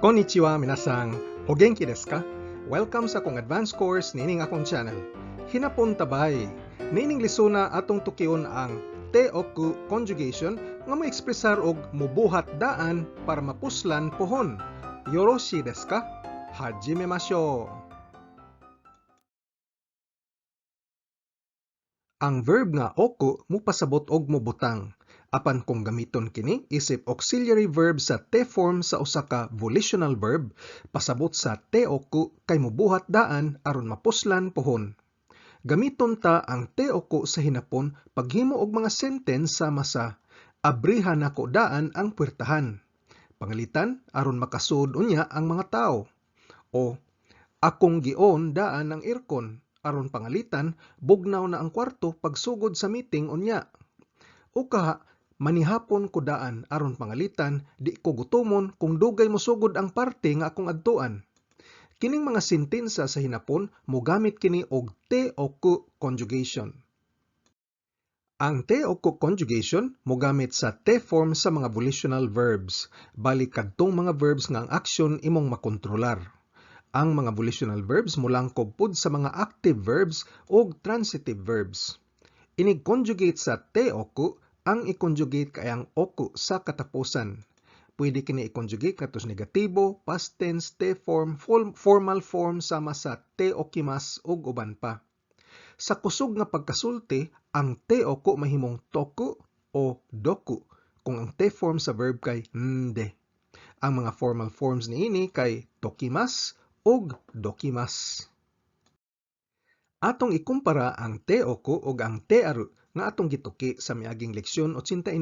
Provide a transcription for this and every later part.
Konnichiwa minasang, o genki desu ka? Welcome sa akong advanced course nining akong channel. Hinapon tabay, nining lisuna atong tukion ang te-oku conjugation nga mo ekspresar og mubuhat daan para mapuslan pohon. Yoroshi desu ka? Hajimemashou! Ang verb nga oku mupasabot og mubutang. Apan kung gamiton kini isip auxiliary verb sa te form sa usa ka volitional verb, pasabot sa te oku kay mubuhat daan aron mapuslan pohon. Gamiton ta ang te oku sa hinapon paghimo og mga sentence sama sa abrihan nako daan ang puwertahan. Pangalitan aron makasud unya ang mga tawo. O akong gion daan ang aircon aron pangalitan bugnaw na ang kwarto pagsugod sa meeting unya. O kaha manihapon ko daan aron pangalitan di ko gutomon kung dugay mosugod ang parte nga akong adtuan. Kining mga sentensa sa hinapon mogamit kini og te o ku conjugation. Ang te o ku conjugation mogamit sa te form sa mga volitional verbs, balik kadtong mga verbs nga ang aksyon imong makontrolar. Ang mga volitional verbs mulangkob pud sa mga active verbs o transitive verbs. Inig conjugate sa te o ku ang i-conjugate kay ang oku sa katapusan. Pwede kini i-conjugate katos negatibo, past tense, te form, formal form sama sa te okimas ug uban pa. Sa kusog nga pagkasulti, ang te oku mahimong toku o doku kung ang te form sa verb kay nde. Ang mga formal forms niini kay tokimas ug dokimas. Atong ikumpara ang te oku ug ang te aru nga atong gituki sa miaging leksyon 89.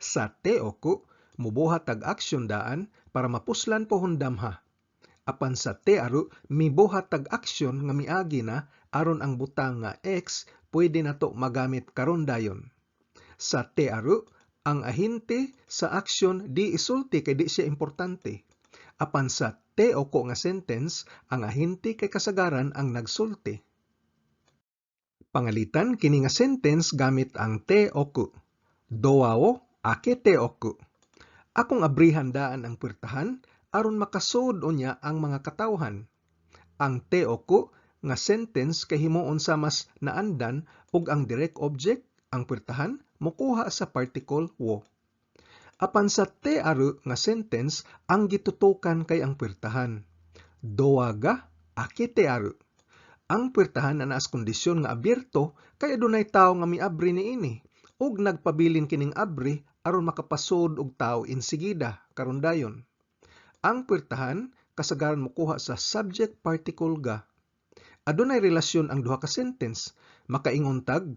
Sa teoku, mubuhat tag aksyon daan para mapuslan po hundamha. Apan sa tearu, mibuhat tag aksyon nga miagi na aron ang butang nga x pwede na to magamit karon dayon. Sa tearu, ang ahinte sa aksyon di isulti kay di siya importante. Apan sa teoko nga sentence, ang ahinte kay kasagaran ang nagsulti. Pangalitan kini nga sentence gamit ang te oku. Doa o ake te oku. Akong abrihan daan ang puertahan aron makasud unya ang mga katawhan. Ang te oku nga sentence kay himuon sa mas naandan ug ang direct object ang puertahan mokuha sa particle wo. Apan sa te aru nga sentence ang gitutukan kay ang puertahan. Doaga ake te aru ang puwertahan na naas kondisyon nga abierto kay adunay tawo nga miabri niini ug nagpabilin kining abri aron makapasod og tawo insigida karon dayon. Ang puwertahan kasagaran mokuha sa subject particle ga. Adunay relasyon ang duha ka sentence makaingon tag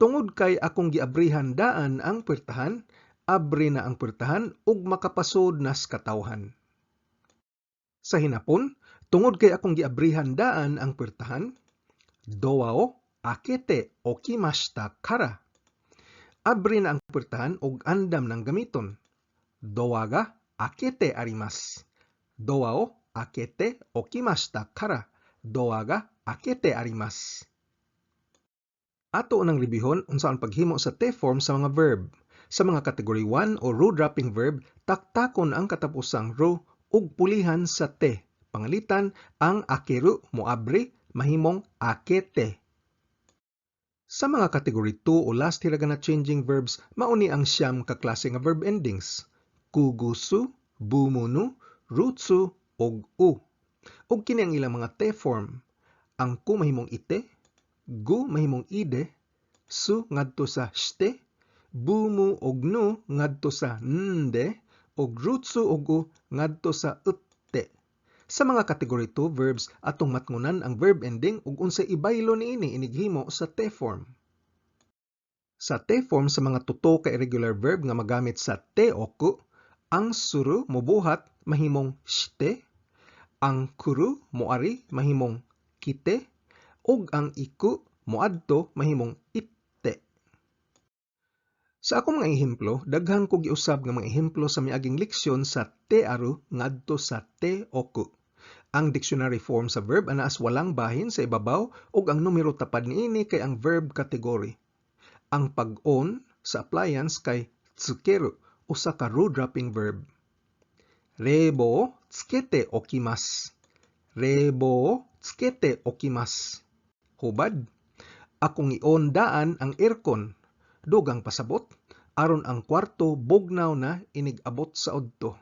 tungod kay akong giabrihan daan ang puwertahan abri na ang puwertahan ug makapasod nas katawhan. Sa hinapon, Tungod kay akong giabrihan daan ang puertahan, dowa o akete okimashita kara. Abri na ang puertahan og andam ng gamiton. Dowa ga akete arimas. Dowa o akete okimashita kara. Dowa ga akete arimas. Ato nang ribihon unsa ang paghimo sa te form sa mga verb. Sa mga category 1 o row dropping verb, taktakon ang katapusang row ug pulihan sa te Pangalitan, ang akeru moabri mahimong akete. Sa mga category 2 o last hiragana changing verbs, mauni ang siyam ka klase nga verb endings. Kugusu, bumunu, rutsu, og u. Og kini ang ilang mga te form. Ang ku mahimong ite, gu mahimong ide, su ngadto sa shte, bumu og nu ngadto sa nde, og rutsu og u ngadto sa ut sa mga category 2 verbs atong matngunan ang verb ending ug unsay ibaylo niini inighimo sa te form. Sa te form sa mga tuto ka irregular verb nga magamit sa te oku, ang suru mobuhat mahimong shite, ang kuru moari mahimong kite, ug ang iku moadto mahimong itte. Sa ako mga ehemplo, daghan ko giusab nga mga ehemplo sa miaging leksyon sa te aro ngadto sa te oku. Ang dictionary form sa verb anaas walang bahin sa ibabaw ug ang numero tapad niini kay ang verb category. Ang pag-on sa appliance kay tsukeru usa ka row dropping verb. Rebo tsukete okimas. Rebo tsukete okimas. Hubad, akong iondaan ang aircon Dugang pasabot, aron ang kwarto bugnaw na inigabot sa odto.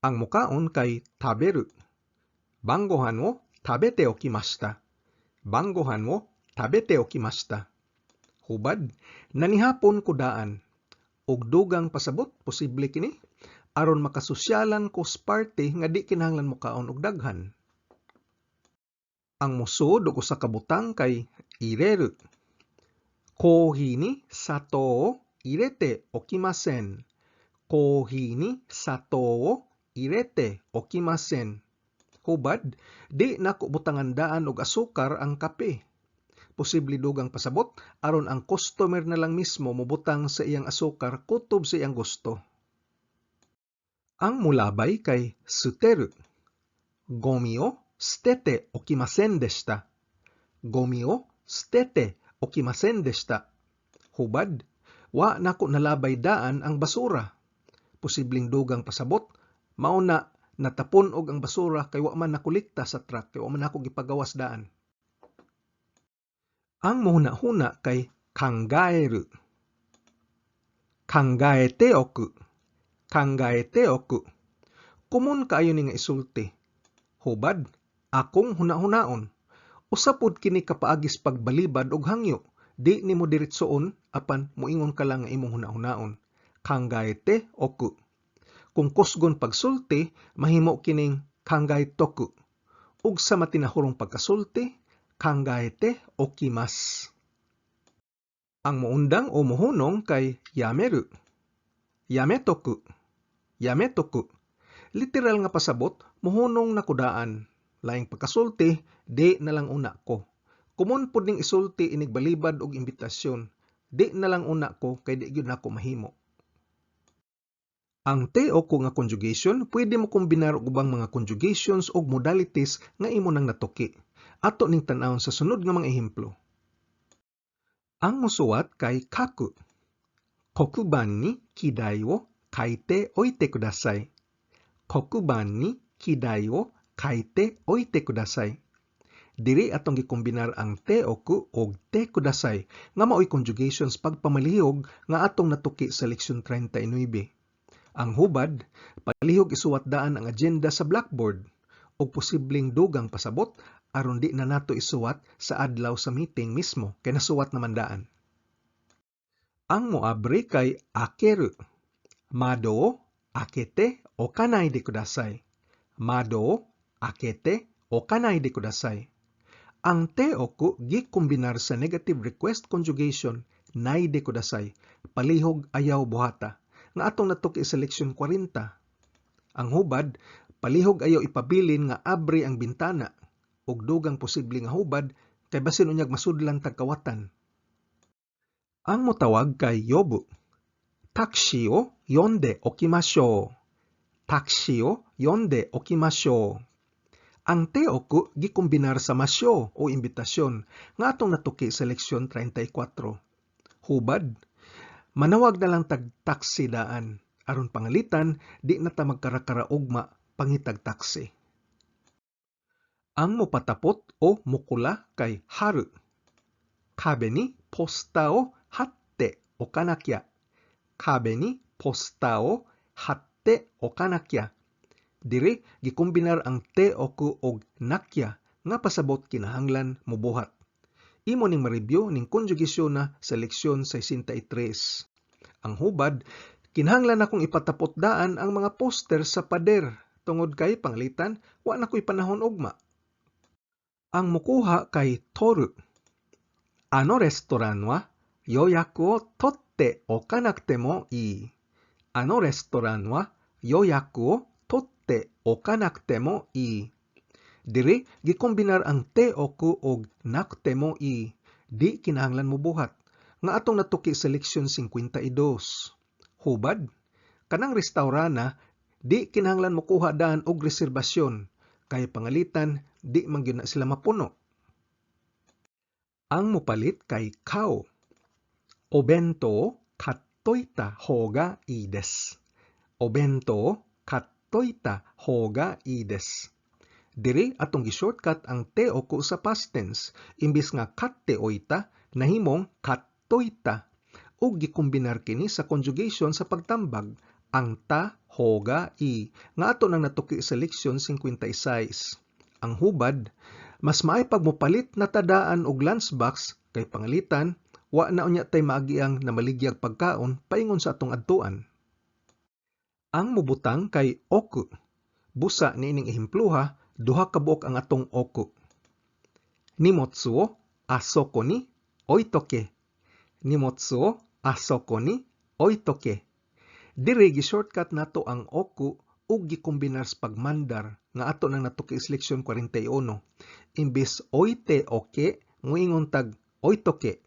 Ang mukaon kay taberu. Banggohan wo tabete okimashita. Banggohan wo tabete okimashita. Hubad, nanihapon ko daan. Og dugang pasabot, posible kini, aron makasosyalan ko sa party nga di kinahanglan mo kaon og daghan. Ang musod og usa ka butang kay ireru. Kohi ni sato o irete okimasen. Kohi ni sato o irete okimasen. Hubad, di nako butangan daan og asukar ang kape. Posible dugang pasabot aron ang customer na lang mismo mobutang sa iyang asukar kutob sa iyang gusto. Ang mulabay kay suteru. Gomi o stete okimasen deshita. Gomi o stete okimasen deshita. Hubad, wa nako nalabay daan ang basura. Posibleng dugang pasabot, mauna natapon og ang basura kay wa man nakolekta sa truck kay wa man ako gipagawas daan. Ang muhuna-huna kay kangaeru. Kangaete oku. Kangaete oku. Kumun kaayo ni nga isulti. Hubad, akong huna-hunaon. Usapod kini kapaagis pagbalibad og hangyo. Di nimo diretsoon apan muingon ka lang nga imong huna-hunaon. Kangaete oku. Kung kusgon pagsulti, mahimo kining kangaetoku. Ug sa matinahurong pagkasulti, kangaete okimas. Ang muundang o muhunong kay yameru. Yametoku. Yametoku. Literal nga pasabot, muhunong na kudaan. Laing pagkasulti, di na lang una ko. Kumun pud ning isulti inig balibad og imbitasyon. Di na lang una ko kay di gyud nako mahimo. Ang te o ko nga conjugation, pwede mo kombinar og ubang mga conjugations og modalities nga imo nang natuki. Ato ning tan-awon sa sunod nga mga ehemplo. Ang musuwat kay kaku. Kokuban ni kidai wo kaite oite kudasai. Kokuban ni kidai wo kaite oite kudasai. Diri atong gikombinar ang te oku og te kudasai nga maoy conjugations pagpamalihog nga atong natuki sa leksyon 39. Ang hubad, palihog isuwat daan ang agenda sa blackboard o posibleng dugang pasabot aron di na nato isuwat sa adlaw sa meeting mismo kay nasuwat naman daan. Ang moabre kay akeru. Mado o akete o kanai de kudasai. Mado o akete o kanai de kudasai. Ang te oku gikombinar sa negative request conjugation nai de kudasai. Palihog ayaw buhata nga atong natuki sa leksyon 40. Ang hubad, palihog ayaw ipabilin nga abri ang bintana ug dugang posible nga hubad kay basin unyag masudlan tagkawatan. Ang motawag kay yobu. O yonde okimashou. Taxi o yonde okimashou. Ang te oku gikombinar sa masyo o imbitasyon nga atong natuki sa leksyon 34. Hubad, manawag na lang tag taxi daan aron pangalitan di na ta magkarakaraugma pangitag taxi. Ang mopatapot o mukula kay haru. Kabe ni posta o hatte o kanakya. Kabe ni posta o hatte o kanakya. Diri gikombinar ang te oku og nakya nga pasabot kinahanglan mubuhat. Imo ning ma-review ning konjugasyon na sa leksyon 63. Ang hubad, kinahanglan akong ipatapot daan ang mga poster sa pader tungod kay panglitan wa na ko'y panahon ugma. Ang mukuha kay toru. Ano restaurant wa yoyaku o totte okanakute mo ii. Ano restaurant wa yoyaku o totte okanakute mo ii. Diri gikombinar ang te oku og nakute mo i di kinahanglan mo buhat nga atong natuki sa leksyon 52. Hubad, kanang restaurana di kinahanglan mo kuha daan og reserbasyon kay pangalitan di man na sila mapuno. Ang mupalit kay kao. Obento kattoita hoga i desu. Obento kattoita hoga ii desu. Diri atong gi-shortcut ang te oku sa past tense imbis nga katte oita nahimong kattoita ug gikombinar kini sa conjugation sa pagtambag ang ta hoga i nga ato nang natuki sa leksyon 56. Ang hubad mas maay pagmopalit na tadaan og lunchbox kay pangalitan wa na unya tay maagiang na maligyag pagkaon paingon sa atong adtuan. Ang mubutang kay oku. Busa niining ehempluha, duha ka buok ang atong oku. Nimotsu wo asoko ni oitoke. Nimotsu wo asoko ni oitoke. Dire gi-shortcut nato ang oku ug gikombinar sa pagmandar nga ato nang natuki sa leksyon 41. Imbis oite oke, nguingon tag oitoke.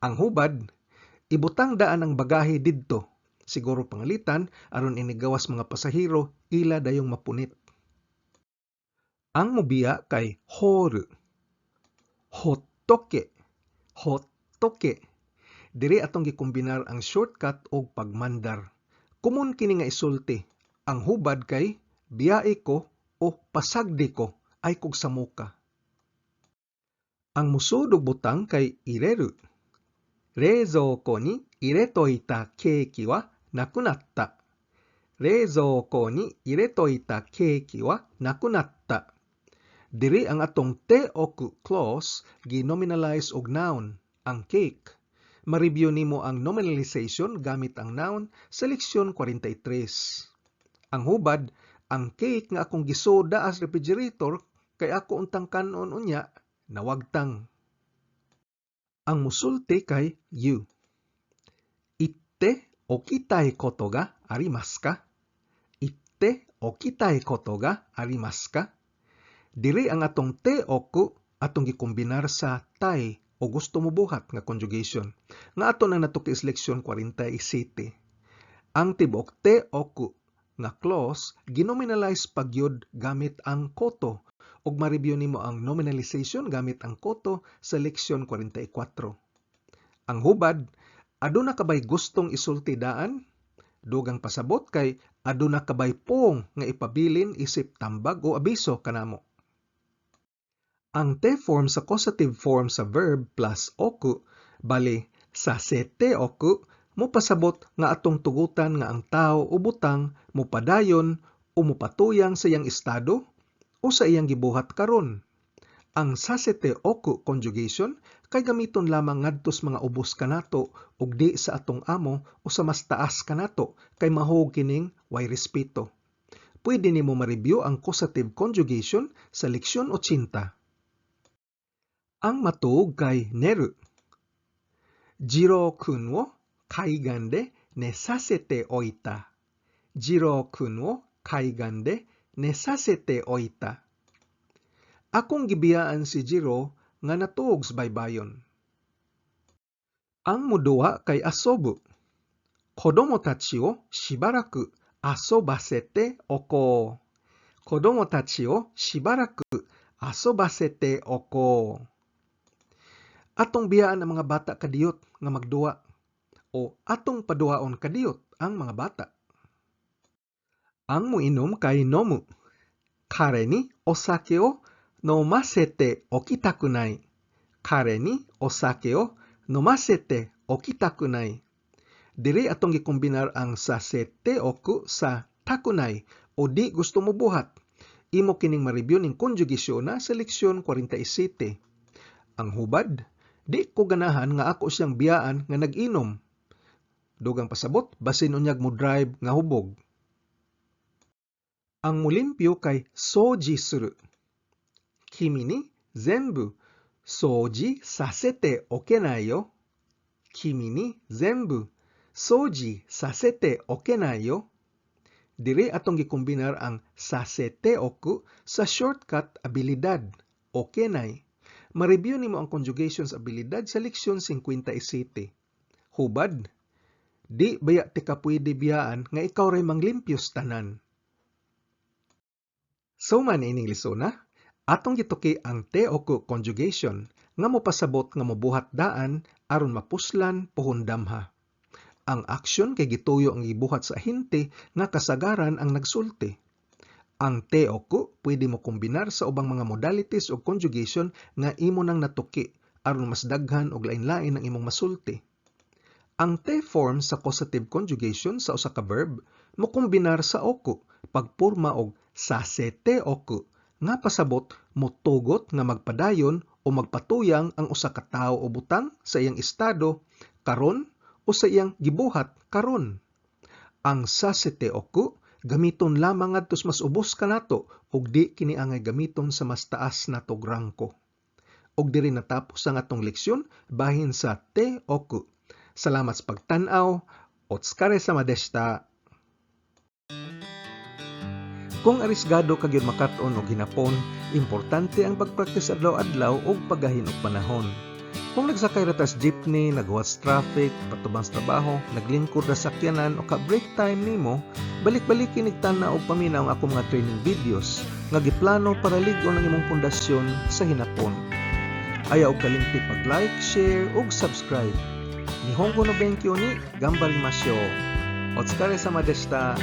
Ang hubad, ibutang daan ang bagahe didto. Siguro pangalitan aron inigawas mga pasahero ila dayong mapunit. Ang mobiya kay horu. Hottoke. Hottoke. Diri atong gikombinar ang shortcut og pagmandar. Kumun kini nga isulti. Ang hubad kay biyae ko o pasagdi ko ay kog sa muka. Ang musud og butang kay ireru. Reizouko ni iretoita keiki wa nakunatta. Reizouko ni iretoita keiki wa nakunatta. Diri ang atong te oku clause ginominalize og noun, ang cake. Ma-review nimo ang nominalization gamit ang noun sa leksyon 43. Ang hubad, ang cake nga akong gisoda as refrigerator kay ako untang kanon unya nawagtang. Ang musulti kay you. Itte okitai koto ga arimasu ka? Itte okitai koto ga arimasu ka? Diri ang atong te oku atong gikombinar sa tai o gusto mo buhat nga conjugation. Nga ato na natuki is leksyon 47. Ang tibok te oku nga clause ginominalize pagyud gamit ang koto ug ma-review nimo ang nominalization gamit ang koto sa leksyon 44. Ang hubad, aduna kabay gustong isulti daan? Dugang pasabot kay aduna kabay pong nga ipabilin isip tambag o abiso kanamo. Ang te form sa causative form sa verb plus oku, bali sa sete oku, mo pasabot nga atong tugutan nga ang tao o butang mo padayon o mupatuyang sa iyang estado o sa iyang gibuhat karon. Ang sasete oku conjugation kay gamiton lamang ngadtos mga ubos kanato ug di sa atong amo o sa mas taas kanato kay mahog kining way respeto. Pwede nimo ma-review ang causative conjugation sa leksyon 80. Ang matuog kay neru. Jiro-kun wo kaigan de nesasete oita. Jiro-kun wo kaigan de nesasete oita. Akong gibiyaan si Jiro nga natuog sa baybayon. Ang muduha kay asobu. Kodomo tachi o shibaraku asobasete oko. Kodomo tachi o shibaraku asobasete oko. Atong biyaan ang mga bata kadiyot nga magduwa o atong paduwaon kadiyot ang mga bata. Ang muinom kay nomu. Kare ni osake o nomasete okitakunai. Kare ni osake o nomasete okitakunai. Diri atong gikombinar ang sa sete oku sa takunai o di gusto mo buhat. Imo kining ma-review ning konjugasyon na sa leksyon 47. Ang hubad, di ko ganahan nga ako siyang biyaan nga nag-inom. Dugang pasabot, basin unyag mo drive nga hubog. Ang mulimpyo kay soji suru. Kimi ni zenbu soji sasete okenai yo. Kimi ni zenbu soji sasete okenai yo. Diri atong gikombinar ang sasete oku sa shortcut abilidad okenai ma-review nimo ang conjugation sa abilidad sa leksyon 57. Hubad, di baya ti ka pwede biyaan nga ikaw ray manglimpyos tanan. So man ining lisona, atong gituki ang te oku conjugation nga mopasabot nga mobuhat daan aron mapuslan pohondamha. Ang aksyon kay gituyo ang gibuhat sa ahente nga kasagaran ang nagsulti. Ang te oku pwede mo kombinar sa ubang mga modalities o conjugation nga imo nang natuki aron mas daghan og lain-lain ang imong masulti. Ang te form sa causative conjugation sa usa ka verb mo kombinar sa oku pagporma og sa sete oku nga pasabot motugot nga magpadayon o magpatuyang ang usa ka tawo o butang sa iyang estado karon o sa iyang gibuhat karon. Ang sasete oku gamiton lamang ngadto sa mas ubos kanato ug di kini angay gamiton sa mas taas natog rangko. Og diri natapos ang atong leksyon bahin sa te oku. Salamat sa pagtan-aw. Otskare sa madesta. Kung arisgado ka gyud makat-on og hinapon, importante ang pagpraktis adlaw-adlaw og paggahin og panahon. Kung nagsakay ra tas jeepney, nagwatch traffic, patubang sa trabaho, naglingkod ra sakyanan o ka break time nimo, balik-balik kinig tana og paminaw ang akong mga training videos nga giplano para ligon ang imong pundasyon sa hinapon. Ayaw og kalimti pag-like, share ug subscribe. Nihongo no benkyo ni Gambarimasyo. Otskare sa madesta.